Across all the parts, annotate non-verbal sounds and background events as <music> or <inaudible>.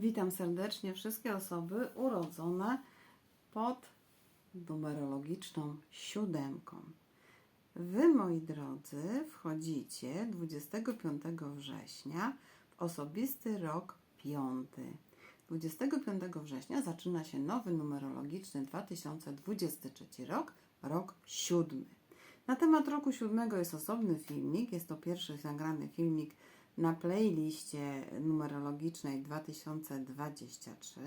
Witam serdecznie wszystkie osoby urodzone pod numerologiczną siódemką. Wy, moi drodzy, wchodzicie 25 września w osobisty rok piąty. 25 września zaczyna się nowy numerologiczny 2023 rok, rok siódmy. Na temat roku siódmego jest osobny filmik. Jest to pierwszy nagrany filmik na playliście numerologicznej 2023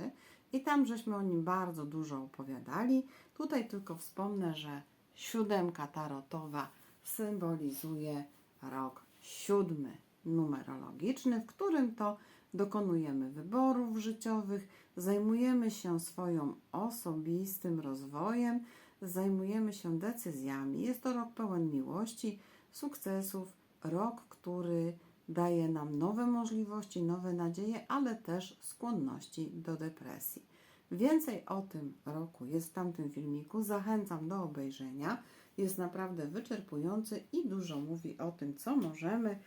i tam żeśmy o nim bardzo dużo opowiadali. Tutaj tylko wspomnę, że siódemka tarotowa symbolizuje rok siódmy numerologiczny, w którym to dokonujemy wyborów życiowych, zajmujemy się swoją osobistym rozwojem, zajmujemy się decyzjami. Jest to rok pełen miłości, sukcesów, rok, który daje nam nowe możliwości, nowe nadzieje, ale też skłonności do depresji. Więcej o tym roku jest w tamtym filmiku. Zachęcam do obejrzenia. Jest naprawdę wyczerpujący i dużo mówi o tym, co możemy,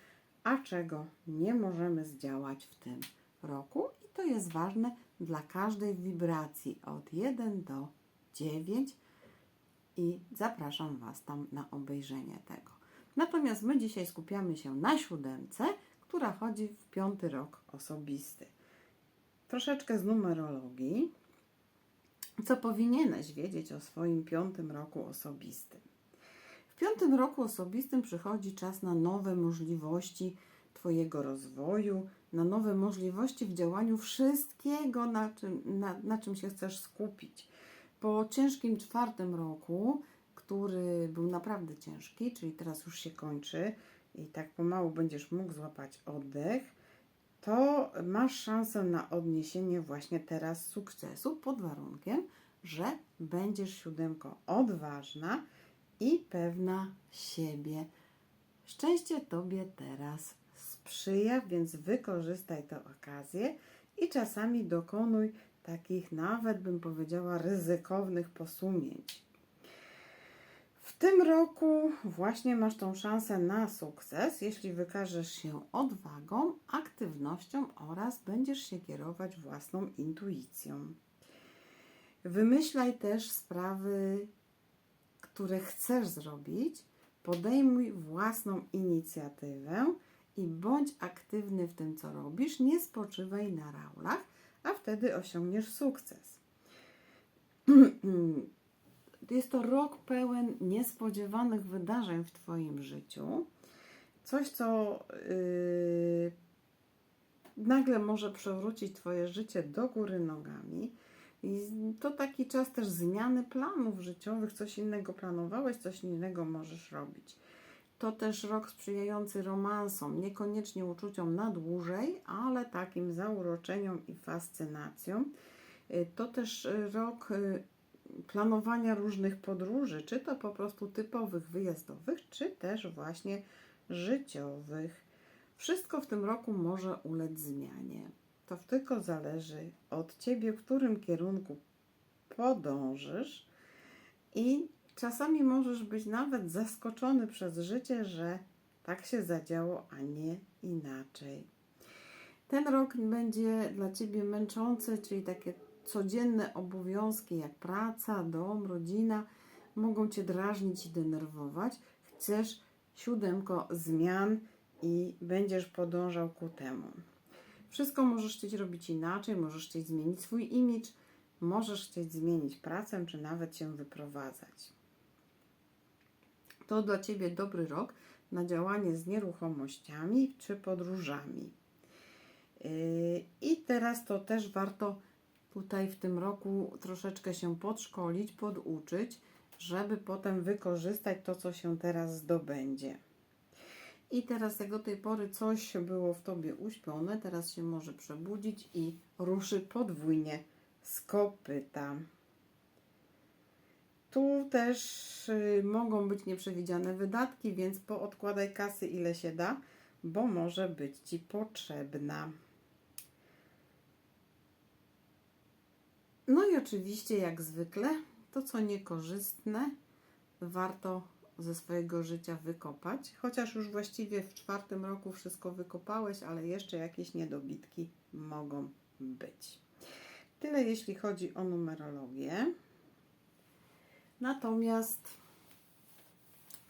a czego nie możemy zdziałać w tym roku. I to jest ważne dla każdej wibracji od 1 do 9 i zapraszam Was tam na obejrzenie tego. Natomiast my dzisiaj skupiamy się na siódemce, która chodzi w piąty rok osobisty. Troszeczkę z numerologii. Co powinieneś wiedzieć o swoim piątym roku osobistym? W piątym roku osobistym przychodzi czas na nowe możliwości Twojego rozwoju, na nowe możliwości w działaniu wszystkiego, na czym, na, na czym się chcesz skupić. Po ciężkim czwartym roku, który był naprawdę ciężki, czyli teraz już się kończy i tak pomału będziesz mógł złapać oddech, to masz szansę na odniesienie właśnie teraz sukcesu pod warunkiem, że będziesz siódemką odważna i pewna siebie. Szczęście Tobie teraz sprzyja, więc wykorzystaj tę okazję i czasami dokonuj takich nawet bym powiedziała ryzykownych posunięć. W tym roku właśnie masz tą szansę na sukces, jeśli wykażesz się odwagą, aktywnością oraz będziesz się kierować własną intuicją. Wymyślaj też sprawy, które chcesz zrobić, podejmuj własną inicjatywę i bądź aktywny w tym, co robisz. Nie spoczywaj na raulach, a wtedy osiągniesz sukces. <clears throat> Jest to rok pełen niespodziewanych wydarzeń w Twoim życiu. Coś, co yy, nagle może przewrócić Twoje życie do góry nogami. I to taki czas też zmiany planów życiowych. Coś innego planowałeś, coś innego możesz robić. To też rok sprzyjający romansom, niekoniecznie uczuciom na dłużej, ale takim zauroczeniom i fascynacją. Y, To też rok y, planowania różnych podróży, czy to po prostu typowych wyjazdowych, czy też właśnie życiowych. Wszystko w tym roku może ulec zmianie. To tylko zależy od ciebie, w którym kierunku podążysz i czasami możesz być nawet zaskoczony przez życie, że tak się zadziało, a nie inaczej. Ten rok będzie dla ciebie męczący, czyli takie codzienne obowiązki jak praca, dom, rodzina mogą cię drażnić i denerwować. Chcesz siódemko zmian i będziesz podążał ku temu. Wszystko możesz chcieć robić inaczej, możesz chcieć zmienić swój imidż, możesz chcieć zmienić pracę, czy nawet się wyprowadzać. To dla Ciebie dobry rok na działanie z nieruchomościami czy podróżami. Yy, I teraz to też warto tutaj w tym roku troszeczkę się podszkolić, poduczyć, żeby potem wykorzystać to, co się teraz zdobędzie. I teraz, jak do tej pory coś było w tobie uśpione, teraz się może przebudzić i ruszy podwójnie z kopyta. Tu też y, mogą być nieprzewidziane wydatki, więc poodkładaj kasy ile się da, bo może być ci potrzebna. No i oczywiście, jak zwykle, to co niekorzystne, warto ze swojego życia wykopać, chociaż już właściwie w czwartym roku wszystko wykopałeś, ale jeszcze jakieś niedobitki mogą być. Tyle jeśli chodzi o numerologię. Natomiast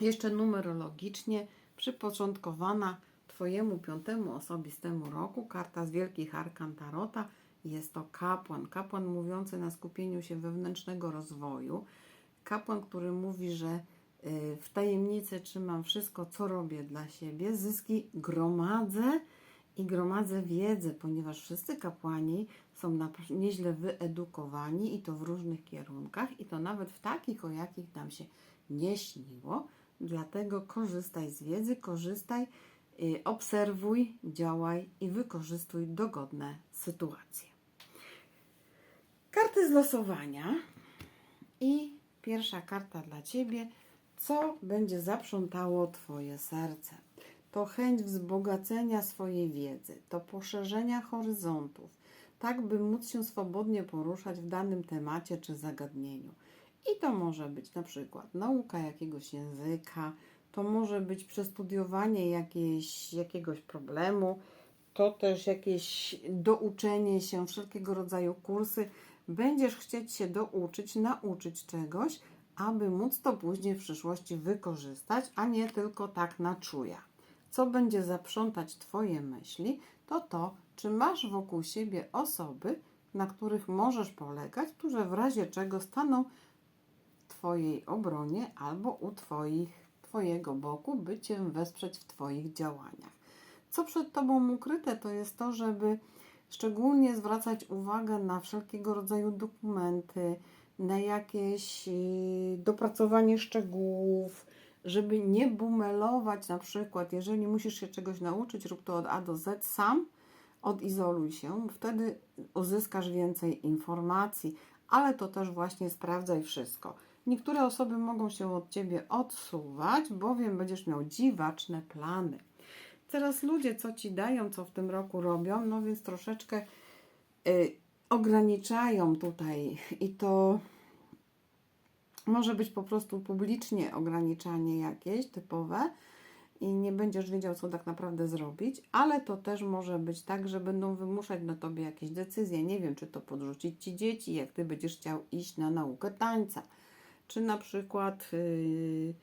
jeszcze numerologicznie przyporządkowana Twojemu piątemu osobistemu roku karta z Wielkich Arkan Tarota jest to kapłan. Kapłan mówiący na skupieniu się wewnętrznego rozwoju. Kapłan, który mówi, że y, w tajemnicy trzymam wszystko, co robię dla siebie, zyski gromadzę i gromadzę wiedzę, ponieważ wszyscy kapłani są nieźle wyedukowani i to w różnych kierunkach, i to nawet w takich, o jakich nam się nie śniło. Dlatego korzystaj z wiedzy, korzystaj, y, obserwuj, działaj i wykorzystuj dogodne sytuacje. Karty z losowania i pierwsza karta dla Ciebie. Co będzie zaprzątało Twoje serce? To chęć wzbogacenia swojej wiedzy, to poszerzenia horyzontów, tak by móc się swobodnie poruszać w danym temacie czy zagadnieniu. I to może być na przykład nauka jakiegoś języka, to może być przestudiowanie jakiejś, jakiegoś problemu, to też jakieś douczenie się, wszelkiego rodzaju kursy. Będziesz chcieć się douczyć, nauczyć czegoś, aby móc to później w przyszłości wykorzystać, a nie tylko tak na czuja. Co będzie zaprzątać Twoje myśli, to to, czy masz wokół siebie osoby, na których możesz polegać, które w razie czego staną w Twojej obronie albo u twoich, Twojego boku, by Cię wesprzeć w Twoich działaniach. Co przed Tobą ukryte, to jest to, żeby szczególnie zwracać uwagę na wszelkiego rodzaju dokumenty, na jakieś yy, dopracowanie szczegółów, żeby nie bumelować na przykład, jeżeli musisz się czegoś nauczyć, rób to od A do Z sam, odizoluj się, wtedy uzyskasz więcej informacji, ale to też właśnie sprawdzaj wszystko. Niektóre osoby mogą się od Ciebie odsuwać, bowiem będziesz miał dziwaczne plany. Teraz ludzie, co Ci dają, co w tym roku robią, no więc troszeczkę y, ograniczają tutaj i to może być po prostu publicznie ograniczanie jakieś typowe i nie będziesz wiedział, co tak naprawdę zrobić, ale to też może być tak, że będą wymuszać na tobie jakieś decyzje. Nie wiem, czy to podrzucić ci dzieci, jak ty będziesz chciał iść na naukę tańca, czy na przykład. Mm,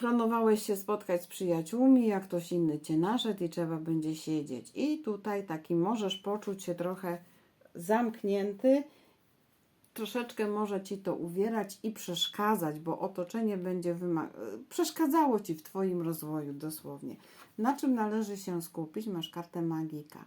planowałeś się spotkać z przyjaciółmi, jak ktoś inny cię naszedł i trzeba będzie siedzieć. I tutaj taki możesz poczuć się trochę zamknięty troszeczkę może ci to uwierać i przeszkadzać, bo otoczenie będzie przeszkadzało ci w twoim rozwoju dosłownie. Na czym należy się skupić? Masz kartę magika.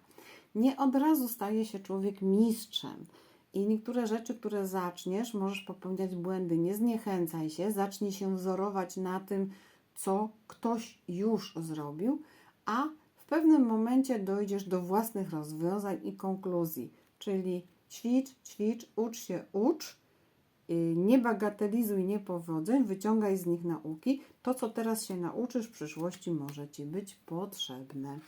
Nie od razu staje się człowiek mistrzem. I niektóre rzeczy, które zaczniesz, możesz popełniać błędy. Nie zniechęcaj się, zacznij się wzorować na tym, co ktoś już zrobił, a w pewnym momencie dojdziesz do własnych rozwiązań i konkluzji, czyli ćwicz, ćwicz, ucz się, ucz, yy, nie bagatelizuj niepowodzeń, wyciągaj z nich nauki. To, co teraz się nauczysz, w przyszłości może Ci być potrzebne.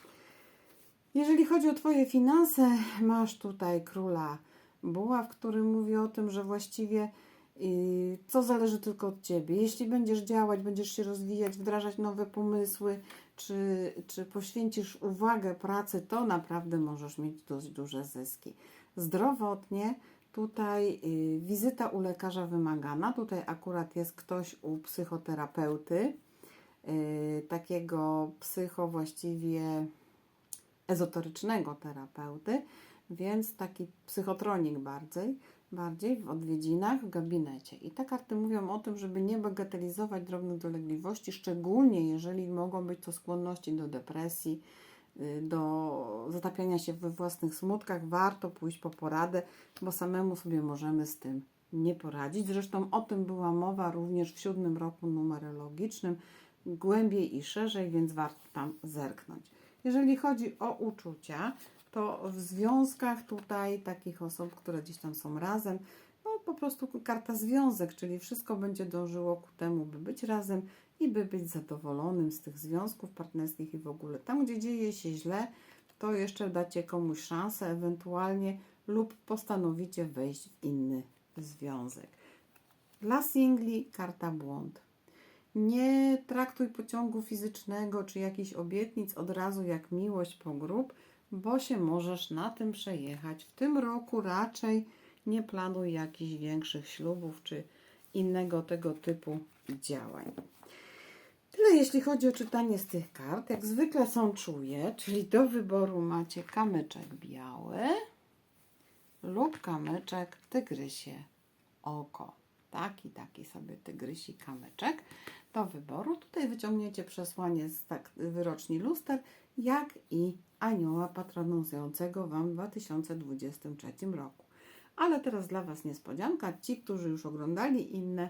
Jeżeli chodzi o Twoje finanse, masz tutaj króla buław, który mówi o tym, że właściwie yy, co zależy tylko od Ciebie. Jeśli będziesz działać, będziesz się rozwijać, wdrażać nowe pomysły, czy, czy poświęcisz uwagę pracy, to naprawdę możesz mieć dość duże zyski. Zdrowotnie tutaj yy, wizyta u lekarza wymagana. Tutaj akurat jest ktoś u psychoterapeuty, yy, takiego psycho właściwie ezoterycznego terapeuty, więc taki psychotronik bardziej, bardziej w odwiedzinach w gabinecie. I te karty mówią o tym, żeby nie bagatelizować drobnych dolegliwości, szczególnie jeżeli mogą być to skłonności do depresji, y, do zatapiania się we własnych smutkach. Warto pójść po poradę, bo samemu sobie możemy z tym nie poradzić. Zresztą o tym była mowa również w siódmym roku numerologicznym, głębiej i szerzej, więc warto tam zerknąć. Jeżeli chodzi o uczucia, to w związkach tutaj takich osób, które gdzieś tam są razem, no po prostu karta związek, czyli wszystko będzie dążyło ku temu, by być razem i by być zadowolonym z tych związków partnerskich i w ogóle. Tam, gdzie dzieje się źle, to jeszcze dacie komuś szansę ewentualnie lub postanowicie wejść w inny związek. Dla singli karta błąd. Nie traktuj pociągu fizycznego czy jakichś obietnic od razu jak miłość po grób, bo się możesz na tym przejechać. W tym roku raczej nie planuj jakichś większych ślubów czy innego tego typu działań. Tyle jeśli chodzi o czytanie z tych kart. Jak zwykle są czuje, czyli do wyboru macie kamyczek biały lub kamyczek tygrysie oko. Taki, taki sobie tygrysi kamyczek do wyboru. Tutaj wyciągniecie przesłanie z tak, wyroczni luster, jak i anioła patronującego Wam w 2023 roku. Ale teraz dla Was niespodzianka. Ci, którzy już oglądali inne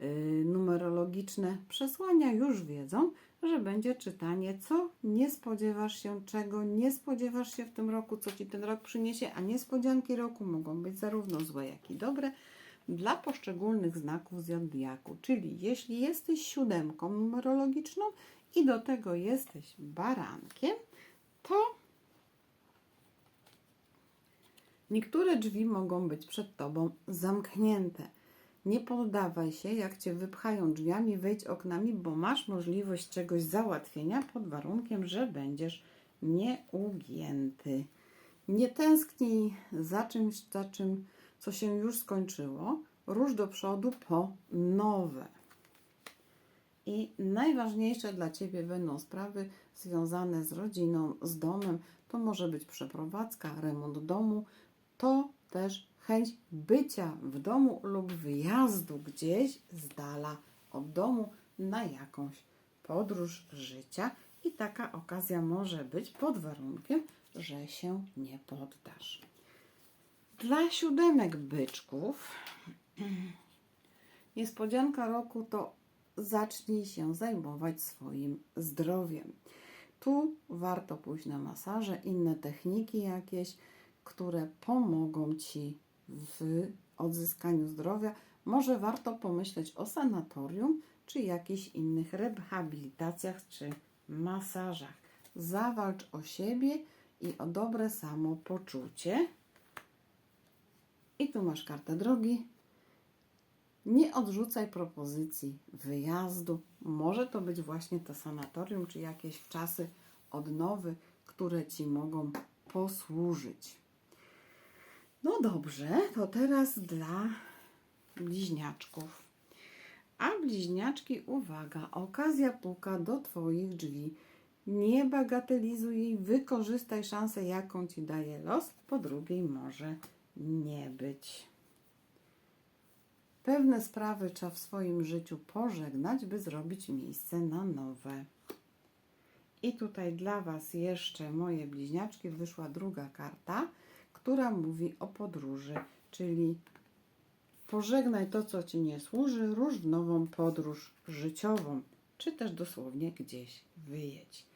y, numerologiczne przesłania, już wiedzą, że będzie czytanie, co nie spodziewasz się, czego nie spodziewasz się w tym roku, co Ci ten rok przyniesie, a niespodzianki roku mogą być zarówno złe, jak i dobre dla poszczególnych znaków zodiaku. Czyli jeśli jesteś siódemką numerologiczną i do tego jesteś barankiem, to niektóre drzwi mogą być przed tobą zamknięte. Nie poddawaj się, jak cię wypchają drzwiami, wejdź oknami, bo masz możliwość czegoś załatwienia pod warunkiem, że będziesz nieugięty. Nie tęsknij za czymś, za czym, co się już skończyło. Rusz do przodu po nowe. I najważniejsze dla Ciebie będą sprawy związane z rodziną, z domem. To może być przeprowadzka, remont domu, to też chęć bycia w domu lub wyjazdu gdzieś z dala od domu na jakąś podróż życia. I taka okazja może być pod warunkiem, że się nie poddasz. Dla siódemek byczków <clears throat> niespodzianka roku to zacznij się zajmować swoim zdrowiem. Tu warto pójść na masaże, inne techniki jakieś, które pomogą Ci w odzyskaniu zdrowia. Może warto pomyśleć o sanatorium, czy jakichś innych rehabilitacjach, czy masażach. Zawalcz o siebie i o dobre samopoczucie. I tu masz kartę drogi. Nie odrzucaj propozycji wyjazdu. Może to być właśnie to sanatorium, czy jakieś czasy odnowy, które Ci mogą posłużyć. No dobrze, to teraz dla bliźniaczków. A bliźniaczki, uwaga, okazja puka do Twoich drzwi. Nie bagatelizuj jej, wykorzystaj szansę, jaką Ci daje los, po drugiej może nie być. Pewne sprawy trzeba w swoim życiu pożegnać, by zrobić miejsce na nowe. I tutaj dla Was jeszcze, moje bliźniaczki, wyszła druga karta, która mówi o podróży, czyli pożegnaj to, co Ci nie służy, rusz w nową podróż życiową, czy też dosłownie gdzieś wyjedź.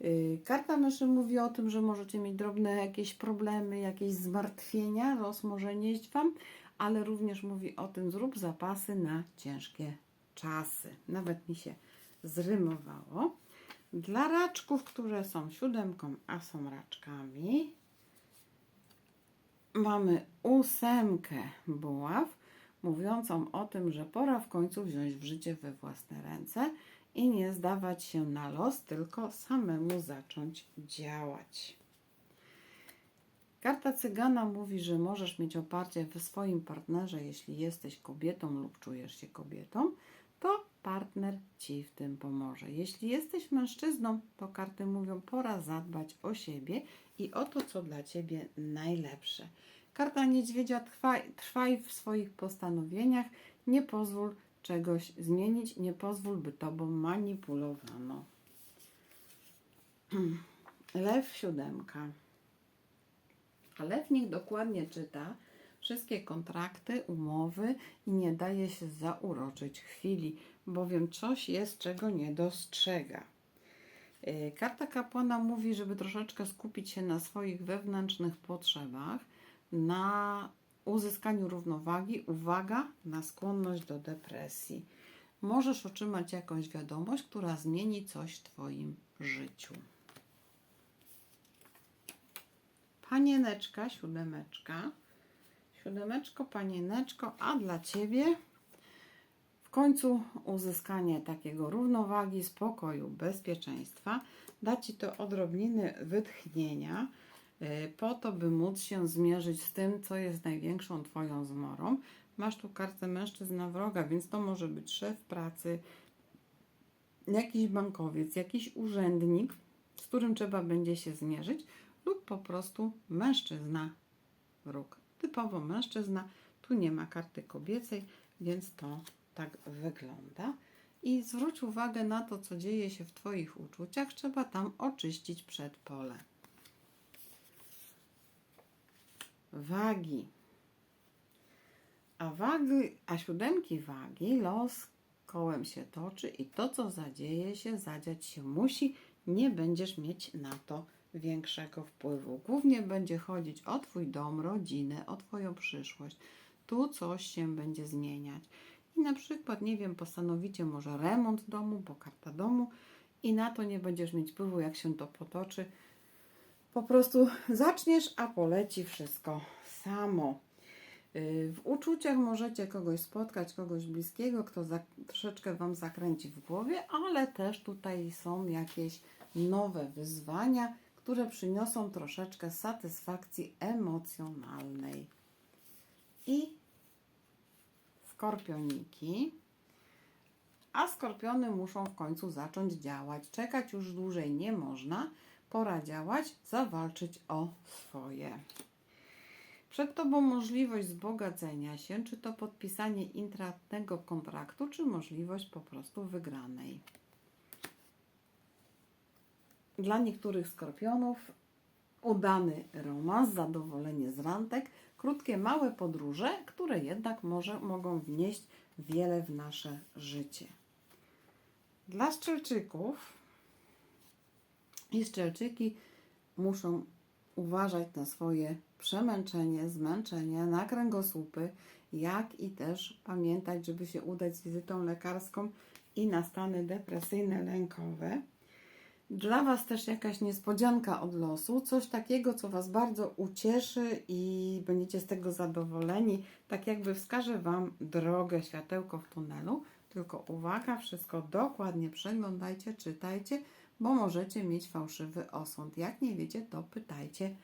Yy, Karta myszy mówi o tym, że możecie mieć drobne jakieś problemy, jakieś zmartwienia, los może nieść Wam, ale również mówi o tym, zrób zapasy na ciężkie czasy. Nawet mi się zrymowało. Dla raczków, które są siódemką, a są raczkami, mamy ósemkę buław, mówiącą o tym, że pora w końcu wziąć w życie we własne ręce i nie zdawać się na los, tylko samemu zacząć działać. Karta cygana mówi, że możesz mieć oparcie w swoim partnerze, jeśli jesteś kobietą lub czujesz się kobietą, to partner ci w tym pomoże. Jeśli jesteś mężczyzną, to karty mówią, pora zadbać o siebie i o to, co dla ciebie najlepsze. Karta niedźwiedzia trwaj, trwaj w swoich postanowieniach, nie pozwól czegoś zmienić, nie pozwól, by tobą manipulowano. <clears throat> Lew siódemka. A lew niech dokładnie czyta wszystkie kontrakty, umowy i nie daje się zauroczyć chwili, bowiem coś jest, czego nie dostrzega. Yy, Karta kapłana mówi, żeby troszeczkę skupić się na swoich wewnętrznych potrzebach, na uzyskaniu równowagi, uwaga, na skłonność do depresji. Możesz otrzymać jakąś wiadomość, która zmieni coś w Twoim życiu. Panieneczka, siódemeczka. Siódemeczko, panieneczko, a dla Ciebie końcu uzyskanie takiego równowagi, spokoju, bezpieczeństwa da Ci to odrobiny wytchnienia, y, po to, by móc się zmierzyć z tym, co jest największą Twoją zmorą. Masz tu kartę mężczyzna wroga, więc to może być szef pracy, jakiś bankowiec, jakiś urzędnik, z którym trzeba będzie się zmierzyć, lub po prostu mężczyzna wróg. Typowo mężczyzna, tu nie ma karty kobiecej, więc to tak wygląda. I zwróć uwagę na to, co dzieje się w Twoich uczuciach. Trzeba tam oczyścić przedpole. Wagi. A wagi, a siódemki wagi, los kołem się toczy i to, co zadzieje się, zadziać się musi. Nie będziesz mieć na to większego wpływu. Głównie będzie chodzić o Twój dom, rodzinę, o Twoją przyszłość. Tu coś się będzie zmieniać. I na przykład, nie wiem, postanowicie może remont domu, bo karta domu i na to nie będziesz mieć wpływu, jak się to potoczy. Po prostu zaczniesz, a poleci wszystko samo. Yy, W uczuciach możecie kogoś spotkać, kogoś bliskiego, kto za, troszeczkę Wam zakręci w głowie, ale też tutaj są jakieś nowe wyzwania, które przyniosą troszeczkę satysfakcji emocjonalnej. I skorpioniki. A skorpiony muszą w końcu zacząć działać. Czekać już dłużej nie można. Pora działać, zawalczyć o swoje. Przed Tobą możliwość wzbogacenia się, czy to podpisanie intratnego kontraktu, czy możliwość po prostu wygranej. Dla niektórych skorpionów udany romans, zadowolenie z randek, krótkie, małe podróże, które jednak może, mogą wnieść wiele w nasze życie. Dla szczelczyków i szczelczyki muszą uważać na swoje przemęczenie, zmęczenie, na kręgosłupy, jak i też pamiętać, żeby się udać z wizytą lekarską i na stany depresyjne, lękowe. Dla Was też jakaś niespodzianka od losu, coś takiego, co Was bardzo ucieszy i będziecie z tego zadowoleni, tak jakby wskaże Wam drogę, światełko w tunelu. Tylko uwaga, wszystko dokładnie przeglądajcie, czytajcie, bo możecie mieć fałszywy osąd. Jak nie wiecie, to pytajcie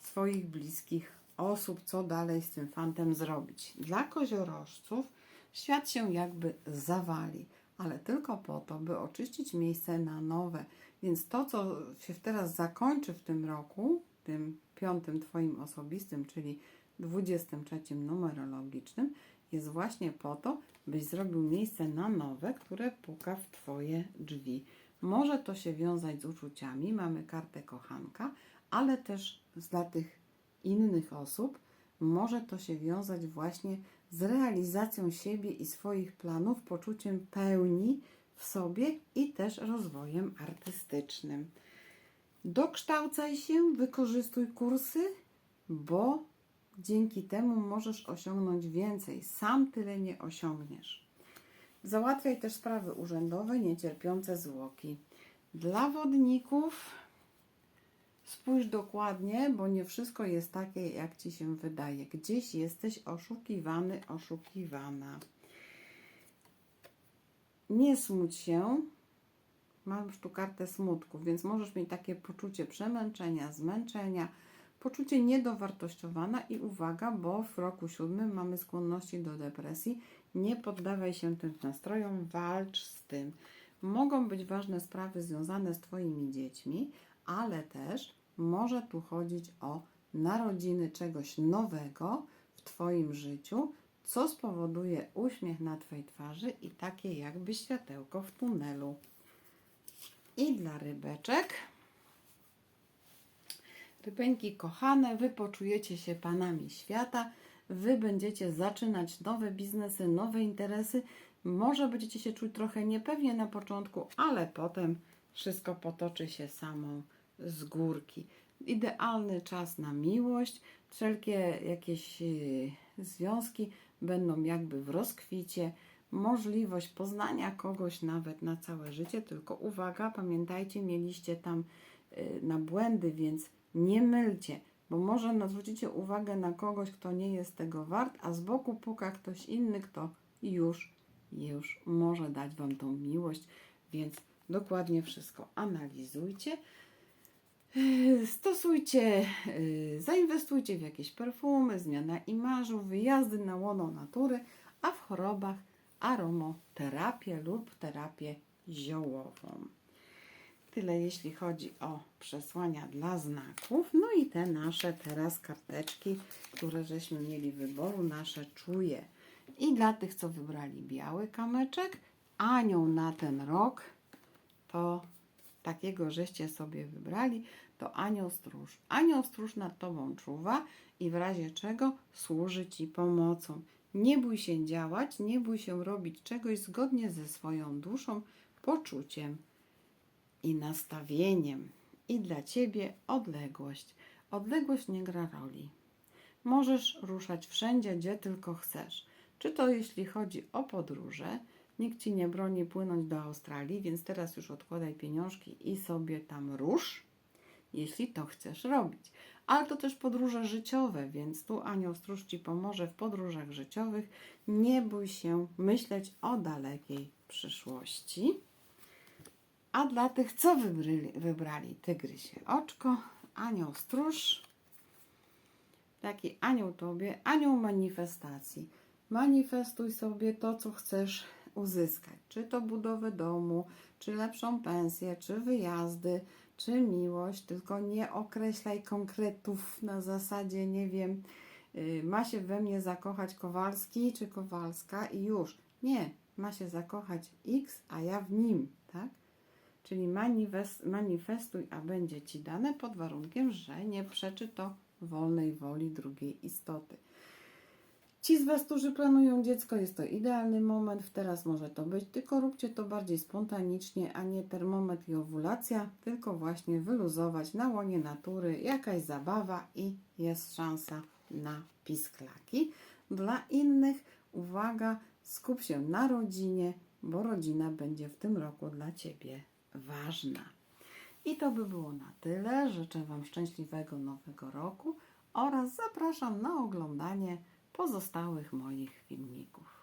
swoich bliskich osób, co dalej z tym fantem zrobić. Dla koziorożców świat się jakby zawali, ale tylko po to, by oczyścić miejsce na nowe. Więc to, co się teraz zakończy w tym roku, tym piątym Twoim osobistym, czyli 23 numerologicznym, jest właśnie po to, byś zrobił miejsce na nowe, które puka w Twoje drzwi. Może to się wiązać z uczuciami, mamy kartę kochanka, ale też dla tych innych osób może to się wiązać właśnie z realizacją siebie i swoich planów, poczuciem pełni w sobie i też rozwojem artystycznym. Dokształcaj się, wykorzystuj kursy, bo dzięki temu możesz osiągnąć więcej. Sam tyle nie osiągniesz. Załatwiaj też sprawy urzędowe niecierpiące zwłoki. Dla wodników spójrz dokładnie, bo nie wszystko jest takie, jak ci się wydaje. Gdzieś jesteś oszukiwany, oszukiwana. Nie smuć się. Mam już tu kartę smutku, więc możesz mieć takie poczucie przemęczenia, zmęczenia, poczucie niedowartościowana i uwaga, bo w roku siódmym mamy skłonności do depresji. Nie poddawaj się tym nastrojom, walcz z tym. Mogą być ważne sprawy związane z Twoimi dziećmi, ale też może tu chodzić o narodziny czegoś nowego w Twoim życiu, co spowoduje uśmiech na Twojej twarzy i takie jakby światełko w tunelu. I dla rybeczek. Rybeńki kochane, wy poczujecie się panami świata, wy będziecie zaczynać nowe biznesy, nowe interesy. Może będziecie się czuć trochę niepewnie na początku, ale potem wszystko potoczy się samą z górki. Idealny czas na miłość, wszelkie jakieś yy, związki będą jakby w rozkwicie. Możliwość poznania kogoś nawet na całe życie, tylko uwaga, pamiętajcie, mieliście tam yy, na błędy, więc nie mylcie, bo może zwrócicie uwagę na kogoś, kto nie jest tego wart, a z boku puka ktoś inny, kto już już może dać Wam tą miłość, więc dokładnie wszystko analizujcie. Yy, Stosujcie, yy, zainwestujcie w jakieś perfumy, zmiana imażu, wyjazdy na łono natury, a w chorobach aromoterapię lub terapię ziołową. Tyle jeśli chodzi o przesłania dla znaków. No i te nasze teraz karteczki, które żeśmy mieli wyboru, nasze czuje. I dla tych, co wybrali biały kamyczek, anioł na ten rok, to takiego żeście sobie wybrali, to anioł stróż. Anioł stróż nad tobą czuwa i w razie czego służy ci pomocą. Nie bój się działać, nie bój się robić czegoś zgodnie ze swoją duszą, poczuciem i nastawieniem. I dla ciebie odległość. Odległość nie gra roli. Możesz ruszać wszędzie, gdzie tylko chcesz. Czy to jeśli chodzi o podróże, nikt ci nie broni płynąć do Australii, więc teraz już odkładaj pieniążki i sobie tam rusz, jeśli to chcesz robić. Ale to też podróże życiowe, więc tu Anioł Stróż ci pomoże w podróżach życiowych. Nie bój się myśleć o dalekiej przyszłości. A dla tych, co wybrali, wybrali tygrysie oczko, anioł stróż, taki anioł tobie, anioł manifestacji. Manifestuj sobie to, co chcesz uzyskać. Czy to budowę domu, czy lepszą pensję, czy wyjazdy, czy miłość, tylko nie określaj konkretów na zasadzie, nie wiem, y, ma się we mnie zakochać Kowalski czy Kowalska i już. Nie, ma się zakochać X, a ja w nim, tak? Czyli manifest, manifestuj, a będzie ci dane pod warunkiem, że nie przeczy to wolnej woli drugiej istoty. Ci z Was, którzy planują dziecko, jest to idealny moment. Teraz może to być, tylko róbcie to bardziej spontanicznie, a nie termometr i owulacja, tylko właśnie wyluzować na łonie natury, jakaś zabawa i jest szansa na pisklaki. Dla innych, uwaga, skup się na rodzinie, bo rodzina będzie w tym roku dla Ciebie ważna. I to by było na tyle. Życzę Wam szczęśliwego nowego roku oraz zapraszam na oglądanie pozostałych moich filmików.